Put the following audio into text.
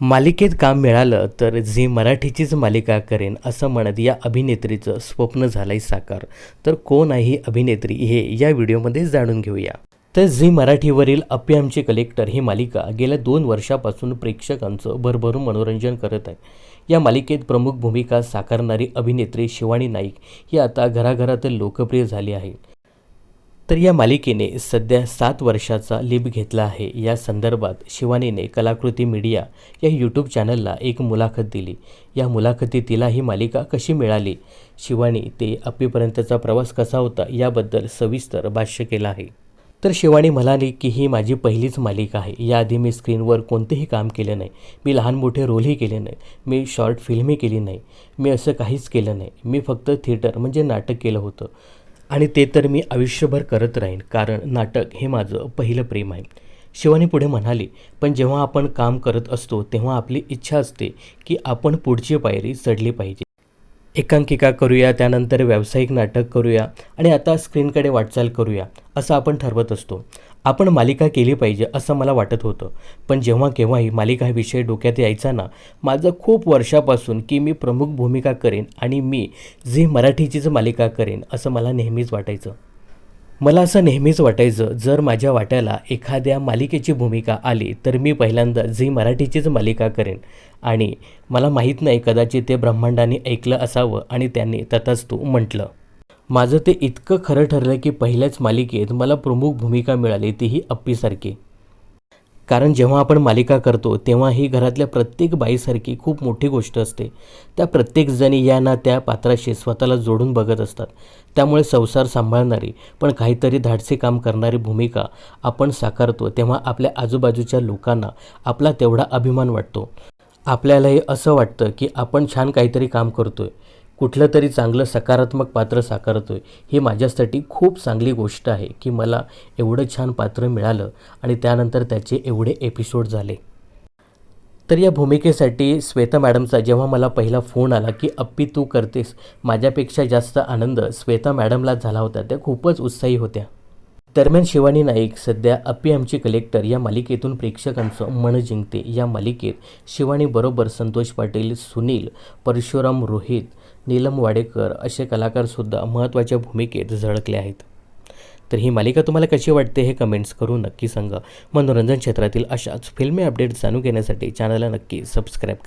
मालिकेत काम मिळालं तर झी मराठीचीच मालिका करेन असं म्हणत या अभिनेत्रीचं स्वप्न झालंय साकार. तर कोण आहे ही अभिनेत्री हे या व्हिडिओमध्ये जाणून घेऊया. तर झी मराठीवरील अप्पी आमचे कलेक्टर ही मालिका गेल्या दोन वर्षापासून प्रेक्षकांचं भरभरून मनोरंजन करत आहे. या मालिकेत प्रमुख भूमिका साकारणारी अभिनेत्री शिवानी नाईक ही आता घराघरात लोकप्रिय झाली आहे. तर या मालिकेने सध्या सात वर्षाचा लीप घेतला आहे. या संदर्भात शिवानीने कलाकृती मीडिया या यूट्यूब चॅनलला एक मुलाखत दिली. या मुलाखतीत तिला ही मालिका कशी मिळाली? शिवानी ते अप्पीपर्यंतचा प्रवास कसा होता? याबद्दल सविस्तर भाष्य केलं आहे. तर शिवानी म्हणाली की ही माझी पहिलीच मालिका आहे. याआधी मी स्क्रीनवर कोणतेही काम केले नाही. मी लहान मोठे रोलही केले नाही. मी शॉर्ट फिल्मही केली नाही. मी असं काहीच केलं नाही. मी फक्त थिएटर म्हणजे नाटक केलं होतं. आणि ते तर मी आयुष्यभर करत राहीन कारण नाटक हे माझं पहिलं प्रेम आहे. शिवानी पुढे म्हणाली पण जेव्हा आपण काम करत असतो तेव्हा आपली इच्छा असते की आपण पुढची पायरी चढली पाहिजे. एकांकिका करूया त्यानंतर व्यावसायिक नाटक करूया आणि आता स्क्रीनकडे वाटचाल करूया असं आपण ठरवत असतो. आपण मालिका केली पाहिजे असं मला वाटत होतं. पण जेव्हा केव्हाही मालिका हा विषय डोक्यात यायचा ना माझं खूप वर्षापासून की मी प्रमुख भूमिका करेन आणि मी झी मराठीचीच मालिका करेन असं मला नेहमीच वाटायचं. मला असं नेहमीच वाटायचं जर माझ्या वाट्याला एखाद्या मालिकेची भूमिका आली तर मी पहिल्यांदा झी मराठीचीच मालिका करेन. आणि मला माहीत नाही कदाचित ते ब्रह्मांडाने ऐकलं असावं आणि त्यांनी तथास्तू म्हटलं. माझं ते इतकं खरं ठरलं की पहिल्याच मालिकेत मला प्रमुख भूमिका मिळाली तीही अप्पीसारखी. कारण जेव्हा आपण मालिका करतो तेव्हा ही घरातल्या प्रत्येक बाईसारखी खूप मोठी गोष्ट असते. त्या प्रत्येकजणी या ना त्या पात्राशी स्वतःला जोडून बघत असतात. त्यामुळे संसार सांभाळणारी पण काहीतरी धाडसे काम करणारी भूमिका आपण साकारतो तेव्हा आपल्या आजूबाजूच्या लोकांना आपला तेवढा अभिमान वाटतो. आपल्यालाही असं वाटतं की आपण छान काहीतरी काम करतो आहे कुठलं तरी चांगलं सकारात्मक पात्र साकारतोय ही माझ्यासाठी खूप चांगली गोष्ट आहे की मला एवढं छान पात्र मिळालं आणि त्यानंतर त्याचे एवढे एपिसोड झाले. तर या भूमिकेसाठी श्वेता मॅडमचा जेव्हा मला पहिला फोन आला की अप्पी तू करतेस माझ्यापेक्षा जास्त आनंद श्वेता मॅडमला झाला होता. त्या खूपच उत्साही होत्या. दरम्यान शिवानी नाईक सध्या अप्पी आमची कलेक्टर या मालिकेतून प्रेक्षकांचं मन जिंकते. या मालिकेत शिवानीबरोबर संतोष पाटील सुनील परशुराम रोहित नीलम वाडेकर असे कलाकारसुद्धा महत्त्वाच्या भूमिकेत झळकले आहेत. तर ही मालिका तुम्हाला कशी वाटते हे कमेंट्स करून नक्की सांगा. मनोरंजन क्षेत्रातील अशाच फिल्मी अपडेट्स जाणून घेण्यासाठी चॅनलला नक्की सबस्क्राईब करा.